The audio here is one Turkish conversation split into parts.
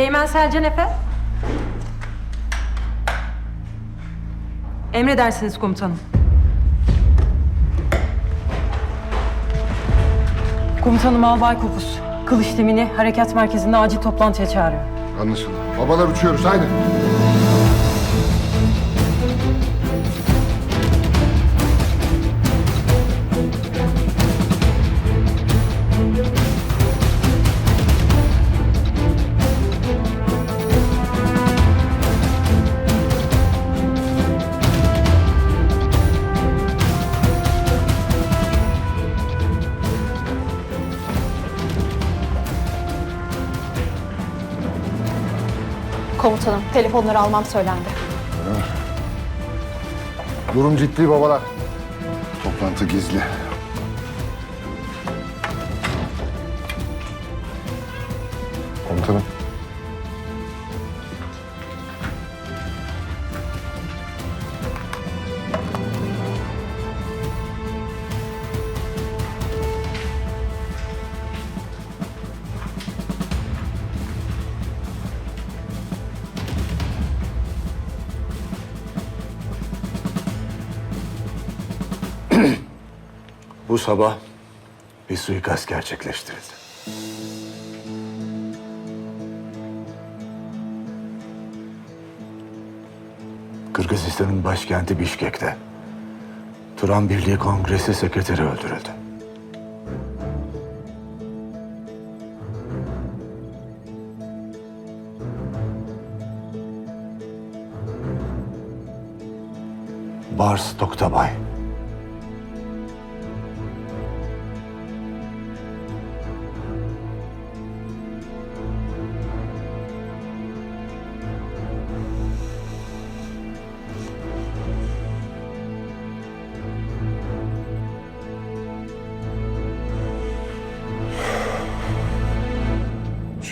Teğmen Selcan Efe. Emredersiniz komutanım. Komutanım Albay Kopuz. Kılıç timini harekat merkezinde acil toplantıya çağırıyor. Anlaşıldı. Babalar uçuyoruz haydi. Komutanım, telefonları almam söylendi. Durum ciddi babalar. Toplantı gizli. Bu sabah bir suikast gerçekleştirildi. Kırgızistan'ın başkenti Bişkek'te Turan Birliği Kongresi sekreteri öldürüldü. Bars Toktabay.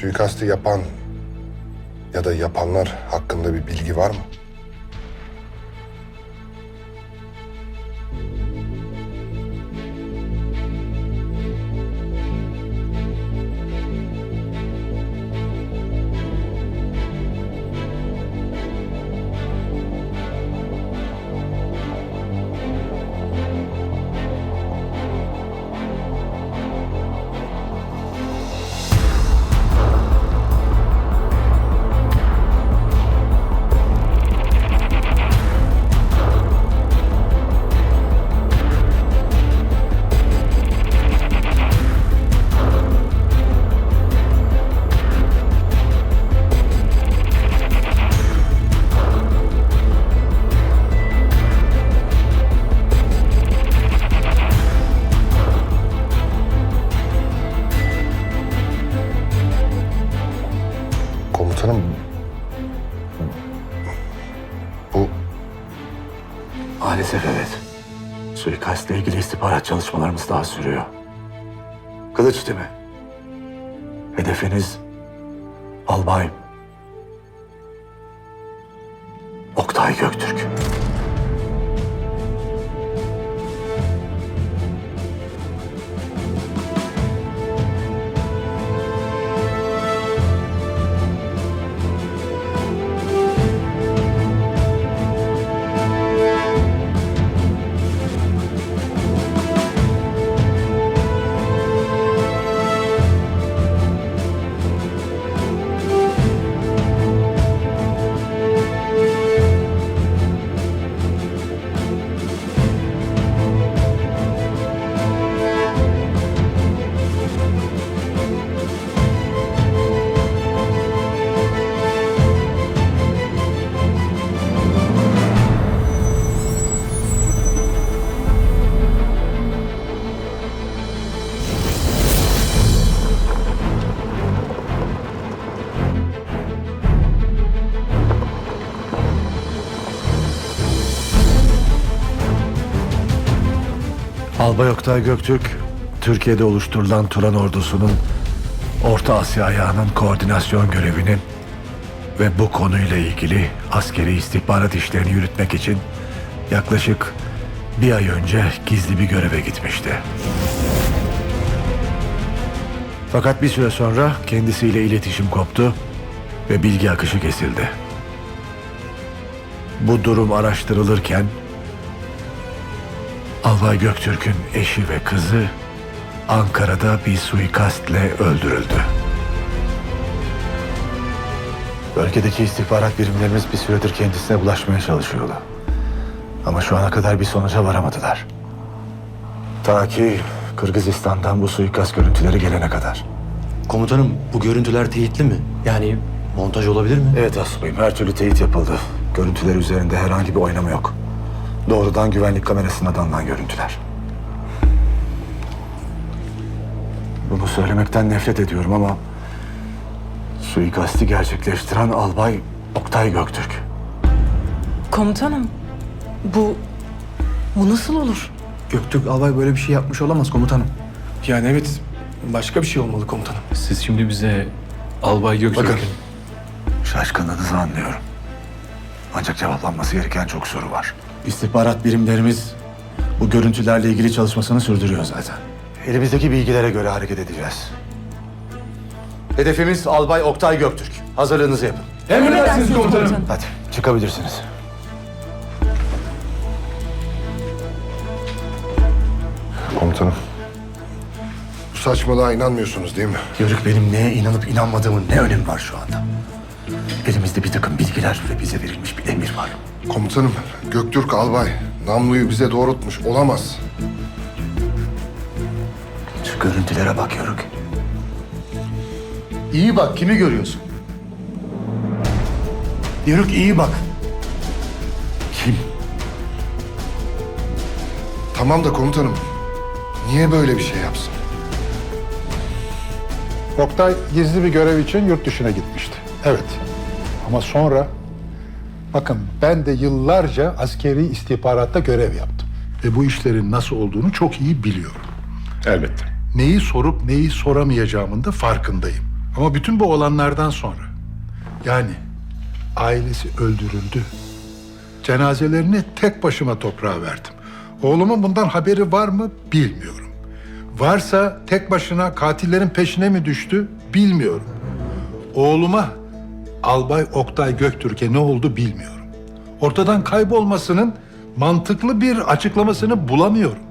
Suikastı yapan ya da yapanlar hakkında bir bilgi var mı? İstihbarat çalışmalarımız daha sürüyor. Kılıç değil mi? Hedefiniz Albay Albay Oktay Göktürk, Türkiye'de oluşturulan Turan ordusunun Orta Asya ayağının koordinasyon görevinin ve bu konuyla ilgili askeri istihbarat işlerini yürütmek için yaklaşık bir ay önce gizli bir göreve gitmişti. Fakat bir süre sonra kendisiyle iletişim koptu ve bilgi akışı kesildi. Bu durum araştırılırken Albay Göktürk'ün eşi ve kızı Ankara'da bir suikastle öldürüldü. Bölgedeki istihbarat birimlerimiz bir süredir kendisine ulaşmaya çalışıyordu. Ama şu ana kadar bir sonuca varamadılar. Ta ki Kırgızistan'dan bu suikast görüntüleri gelene kadar. Komutanım bu görüntüler teyitli mi? Yani montaj olabilir mi? Evet asubayım, her türlü teyit yapıldı. Görüntüler üzerinde herhangi bir oynama yok. Doğrudan güvenlik kamerasından alınan görüntüler. Bunu söylemekten nefret ediyorum ama... ...suikasti gerçekleştiren albay Oktay Göktürk. Komutanım, bu... Bu nasıl olur? Göktürk albay böyle bir şey yapmış olamaz komutanım. Yani evet başka bir şey olmalı komutanım. Siz şimdi bize Albay Bakın, Göktürk'ün... şaşkınlığınızı anlıyorum. Ancak cevaplanması gereken çok soru var. İstihbarat birimlerimiz bu görüntülerle ilgili çalışmasını sürdürüyor zaten. Elimizdeki bilgilere göre hareket edeceğiz. Hedefimiz Albay Oktay Göktürk. Hazırlığınızı yapın. Emredersiniz komutanım. Hadi çıkabilirsiniz. Komutanım. Bu saçmalığa inanmıyorsunuz değil mi? Yörük benim neye inanıp inanmadığımın ne önemi var şu anda? Elimizde bir takım bilgiler ve bize verilmiş bir emir var. Komutanım, Göktürk Albay namluyu bize doğrultmuş olamaz. Şu görüntülere bak Yörük. İyi bak kimi görüyorsun? Yörük iyi bak. Kim? Tamam da komutanım, niye böyle bir şey yapsın? Oktay gizli bir görev için yurt dışına gitmişti. Evet. Ama sonra bakın ben de yıllarca askeri istihbaratta görev yaptım. Ve bu işlerin nasıl olduğunu çok iyi biliyorum. Elbette. Neyi sorup neyi soramayacağımın da farkındayım. Ama bütün bu olanlardan sonra yani ailesi öldürüldü. Cenazelerini tek başıma toprağa verdim. Oğlumun bundan haberi var mı bilmiyorum. Varsa tek başına katillerin peşine mi düştü bilmiyorum. Oğluma Albay Oktay Göktürk'e ne oldu bilmiyorum. Ortadan kaybolmasının mantıklı bir açıklamasını bulamıyorum.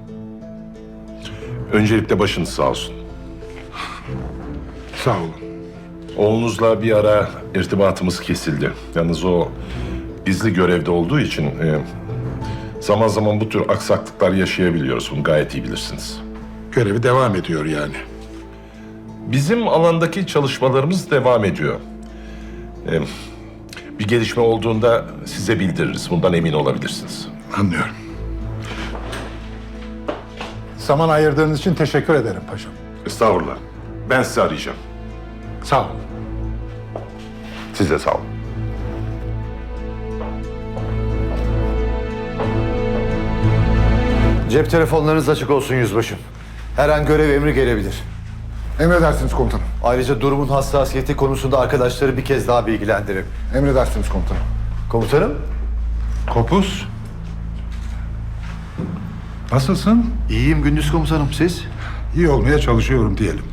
Öncelikle başınız sağ olsun. Sağ olun. Oğlunuzla bir ara irtibatımız kesildi. Yalnız o gizli görevde olduğu için e, zaman zaman bu tür aksaklıklar yaşayabiliyoruz. Bunu gayet iyi bilirsiniz. Görevi devam ediyor yani. Bizim alandaki çalışmalarımız devam ediyor. E, bir gelişme olduğunda size bildiririz. Bundan emin olabilirsiniz. Anlıyorum. Zaman ayırdığınız için teşekkür ederim paşam. Estağfurullah. Ben sizi arayacağım. Sağ olun. Siz de sağ olun. Cep telefonlarınız açık olsun yüzbaşım. Her an görev emri gelebilir. Emredersiniz komutanım. Ayrıca durumun hassasiyeti konusunda arkadaşları bir kez daha bilgilendirin. Emredersiniz komutanım. Komutanım, Kopuz. Nasılsın? iyiyim Gündüz komutanım siz? İyi olmaya çalışıyorum diyelim.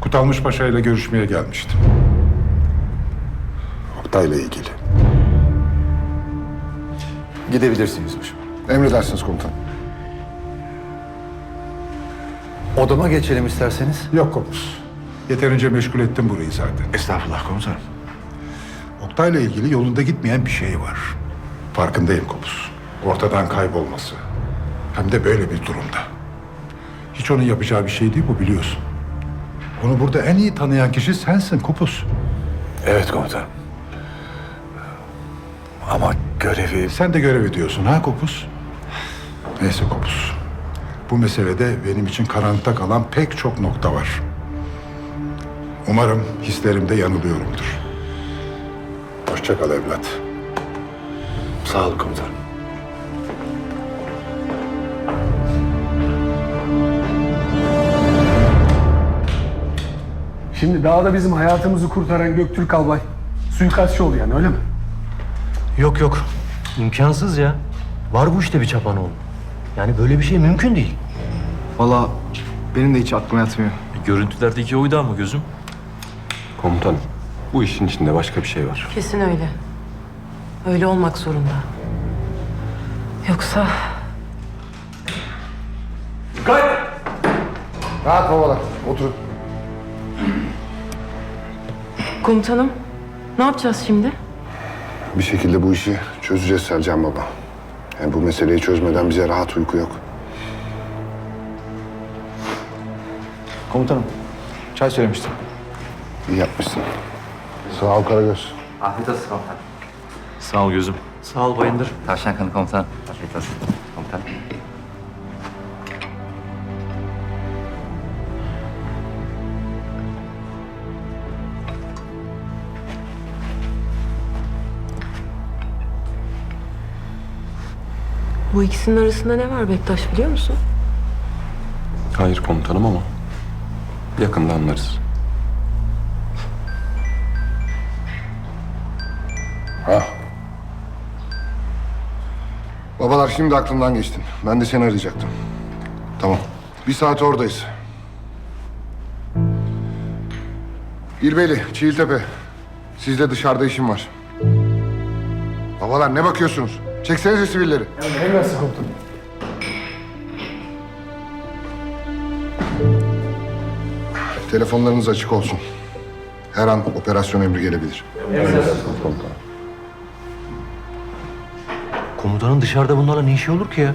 Kutalmış Paşa ile görüşmeye gelmiştim. Oktay'la ilgili. Gidebilirsiniz yüzbaşım. Emredersiniz komutanım. Odama geçelim isterseniz. Yok Kopuz. Yeterince meşgul ettim burayı zaten. Estağfurullah komutanım. Oktay'la ilgili yolunda gitmeyen bir şey var. Farkındayım Kopuz. Ortadan kaybolması. Hem de böyle bir durumda. Hiç onun yapacağı bir şey değil bu biliyorsun. Onu burada en iyi tanıyan kişi sensin Kopuz. Evet komutanım. Ama görevi... Sen de görev ediyorsun ha Kopuz? Neyse Kopuz. Bu meselede benim için karanlıkta kalan pek çok nokta var. Umarım hislerimde yanılıyorumdur. Hoşça kal evlat. Sağ olun komutanım. Şimdi dağda bizim hayatımızı kurtaran Göktürk Albay suikastçı oldu yani öyle mi? Yok yok. İmkansız ya. Var bu işte bir çapanoğlu. Yani böyle bir şey mümkün değil. Valla benim de hiç aklıma yatmıyor. Görüntülerdeki oydu ama gözüm. Komutanım, Bu işin içinde başka bir şey var. Kesin öyle. Öyle olmak zorunda. Yoksa Rahat babalar. Oturun. komutanım ne yapacağız şimdi? Bir şekilde bu işi çözeceğiz Selcan baba. Yani bu meseleyi çözmeden bize rahat uyku yok. Komutanım, çay söylemiştim. İyi yapmışsın. Sağ ol Karagöz. Afiyet olsun komutanım. Sağ ol gözüm. Sağ ol Bayındır. Tavşan kanı komutanım. Afiyet olsun komutanım. Bu ikisinin arasında ne var Bektaş biliyor musun? Hayır komutanım ama yakında anlarız. Ha. Babalar şimdi aklımdan geçtin. Ben de seni arayacaktım. Tamam. Bir saat oradayız. İlbeyli, Çiğiltepe. Sizde dışarıda işim var. Babalar ne bakıyorsunuz? Çeksenize sivilleri. Emredersin komutanım. Telefonlarınız açık olsun. Her an operasyon emri gelebilir. Komutanın dışarıda bunlarla ne işi olur ki ya?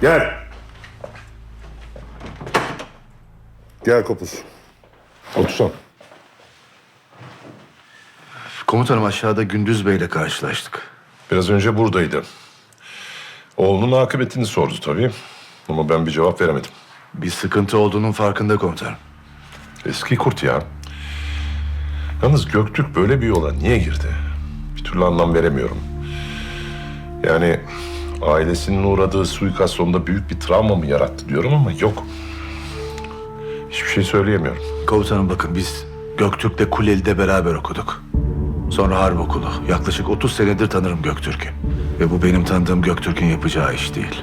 Gel. Gel Kopuz. Otursana. Komutanım aşağıda Gündüz Bey'le karşılaştık. Biraz önce buradaydı. Oğlunun akıbetini sordu tabii. Ama ben bir cevap veremedim. Bir sıkıntı olduğunun farkında komutanım. Eski kurt ya. Yalnız Göktürk böyle bir yola niye girdi? Bir türlü anlam veremiyorum. Yani ailesinin uğradığı suikast sonunda büyük bir travma mı yarattı diyorum ama yok. Hiçbir şey söyleyemiyorum. Komutanım bakın biz Göktürk'le Kuleli'de beraber okuduk. Sonra harp okulu. Yaklaşık 30 senedir tanırım Göktürk'ü. Ve bu benim tanıdığım Göktürk'ün yapacağı iş değil.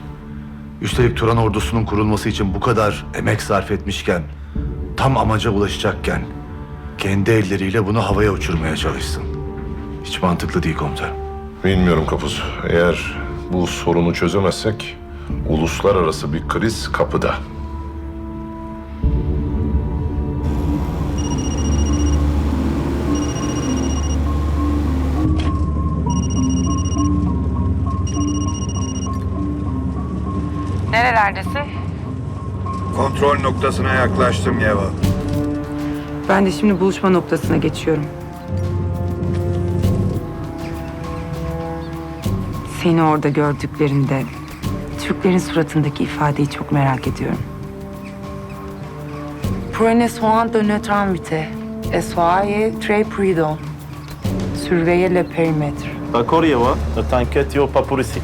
Üstelik Turan ordusunun kurulması için bu kadar emek sarf etmişken, tam amaca ulaşacakken, kendi elleriyle bunu havaya uçurmaya çalışsın. Hiç mantıklı değil komutanım. Bilmiyorum Kapuz. Eğer bu sorunu çözemezsek uluslararası bir kriz kapıda. Nerelerdesin? Kontrol noktasına yaklaştım Yeva. Ben de şimdi buluşma noktasına geçiyorum. Seni orada gördüklerinde Türklerin suratındaki ifadeyi çok merak ediyorum. De notre invité et soyez très prudent. Surveillez le périmètre. D'accord Yeva. Ne t'inquiète yok pas pour ici.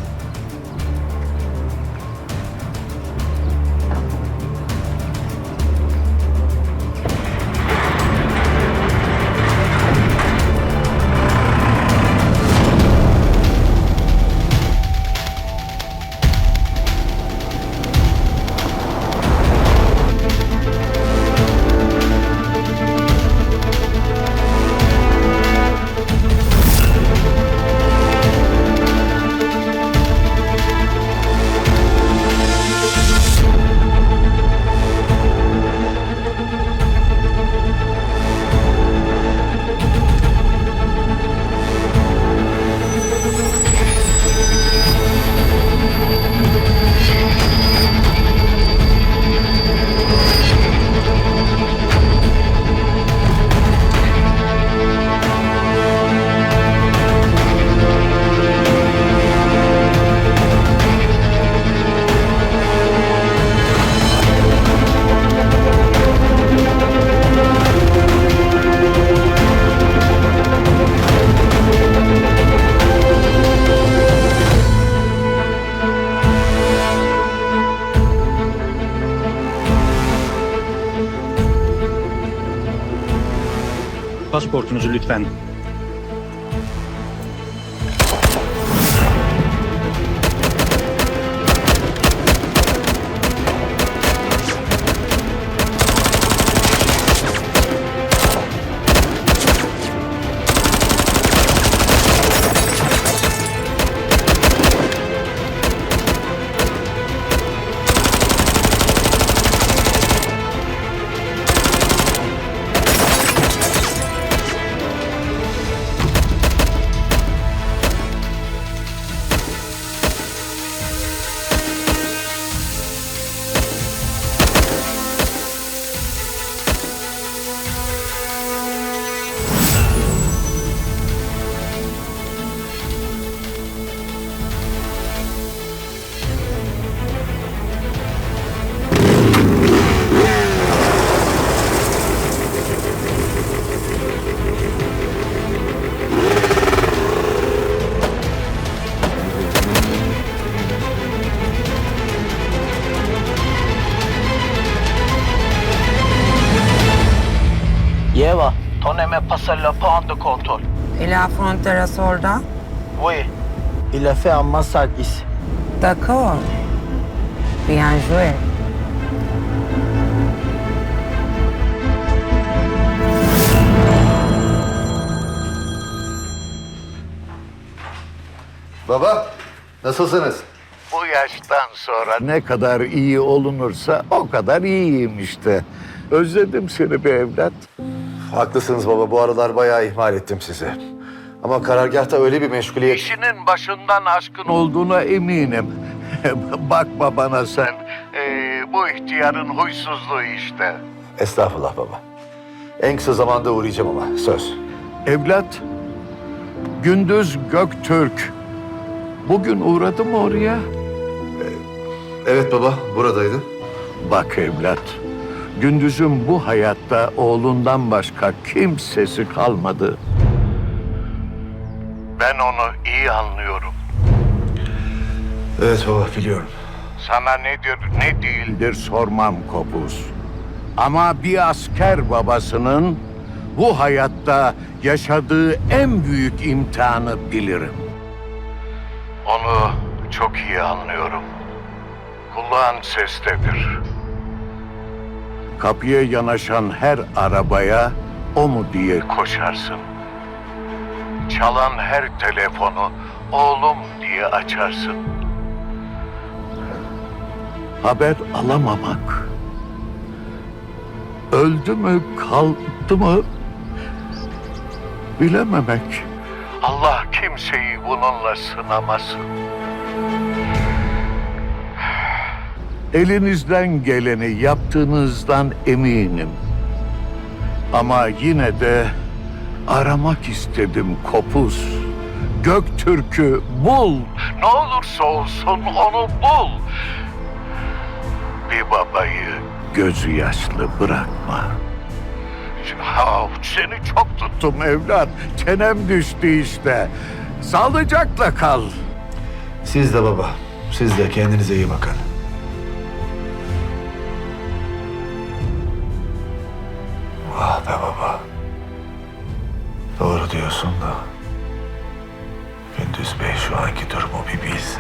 Lütfen. Le point de contrôle. Et la frontière soldat? Oui. Il a fait un massacre ici. D'accord. Bien joué. Baba, nasılsınız? Bu yaştan sonra ne kadar iyi olunursa o kadar iyiyim işte. Özledim seni be evlat. Haklısınız baba, bu aralar bayağı ihmal ettim sizi. Ama karargahta öyle bir meşguliyet... İşinin başından aşkın olduğuna eminim. Bakma bana sen. Ee, bu ihtiyarın huysuzluğu işte. Estağfurullah baba. En kısa zamanda uğrayacağım ama, söz. Evlat, Gündüz Göktürk. Bugün uğradı mı oraya? Evet baba, buradaydı. Bak evlat, Gündüz'ün bu hayatta oğlundan başka kimsesi kalmadı. Ben onu iyi anlıyorum. Evet baba, biliyorum. Sana nedir ne değildir sormam Kopuz. Ama bir asker babasının bu hayatta yaşadığı en büyük imtihanı bilirim. Onu çok iyi anlıyorum. Kulağın sestedir. Kapıya yanaşan her arabaya o mu diye koşarsın. Çalan her telefonu oğlum diye açarsın. Haber alamamak. Öldü mü, kaldı mı bilememek. Allah kimseyi bununla sınamasın. Elinizden geleni yaptığınızdan eminim. Ama yine de aramak istedim kopuz. Göktürk'ü bul. Ne olursa olsun onu bul. Bir babayı gözü yaşlı bırakma. Ya, seni çok tuttum evlat. Çenem düştü işte. Sağlıcakla kal. Siz de baba, siz de kendinize iyi bakın. Diyorsun da. Gündüz Bey şu anki durumu bir bilse.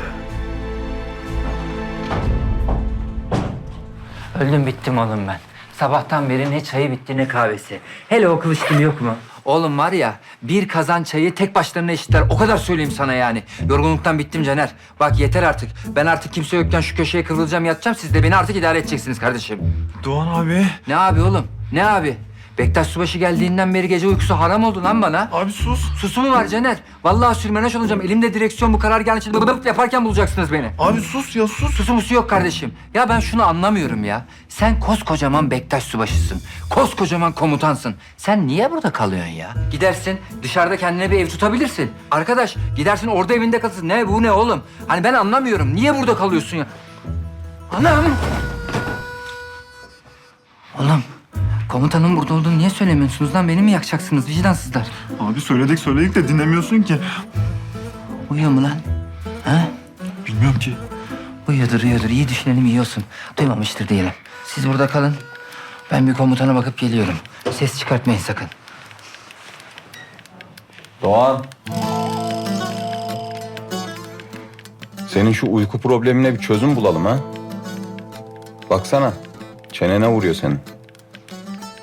Öldüm bittim oğlum ben. Sabahtan beri ne çayı bitti ne kahvesi. Hele o kılıçkım yok mu? Oğlum var ya bir kazan çayı tek başlarına eşitler. O kadar söyleyeyim sana yani. Yorgunluktan bittim Caner. Bak yeter artık. Ben artık kimse yokken şu köşeye kıvrılacağım yatacağım. Siz de beni artık idare edeceksiniz kardeşim. Doğan abi. Ne abi oğlum? Ne abi? Bektaş Subaşı geldiğinden beri gece uykusu haram oldu lan bana. Abi sus. Susu mu var Caner? Vallahi sürmeneş olacağım. Elimde direksiyon bu karar geldiği için bıp bıp yaparken bulacaksınız beni. Abi sus ya sus. Susu musu yok kardeşim. Ya ben şunu anlamıyorum ya. Sen koskocaman Bektaş Subaşısın. Koskocaman komutansın. Sen niye burada kalıyorsun ya? Gidersin dışarıda kendine bir ev tutabilirsin. Arkadaş gidersin orada evinde kalırsın. Ne bu ne oğlum? Hani ben anlamıyorum. Niye burada kalıyorsun ya? Anam! Oğlum komutanın burada olduğunu niye söylemiyorsunuz lan? Beni mi yakacaksınız vicdansızlar? Abi söyledik söyledik de dinlemiyorsun ki. Uyuyor mu lan? Ha? Bilmiyorum ki. Uyuyordur, uyuyordur. İyi düşünelim, iyi olsun. Duymamıştır diyelim. Siz burada kalın. Ben bir komutana bakıp geliyorum. Ses çıkartmayın sakın. Doğan. Senin şu uyku problemine bir çözüm bulalım ha. Baksana. Çenene vuruyor senin.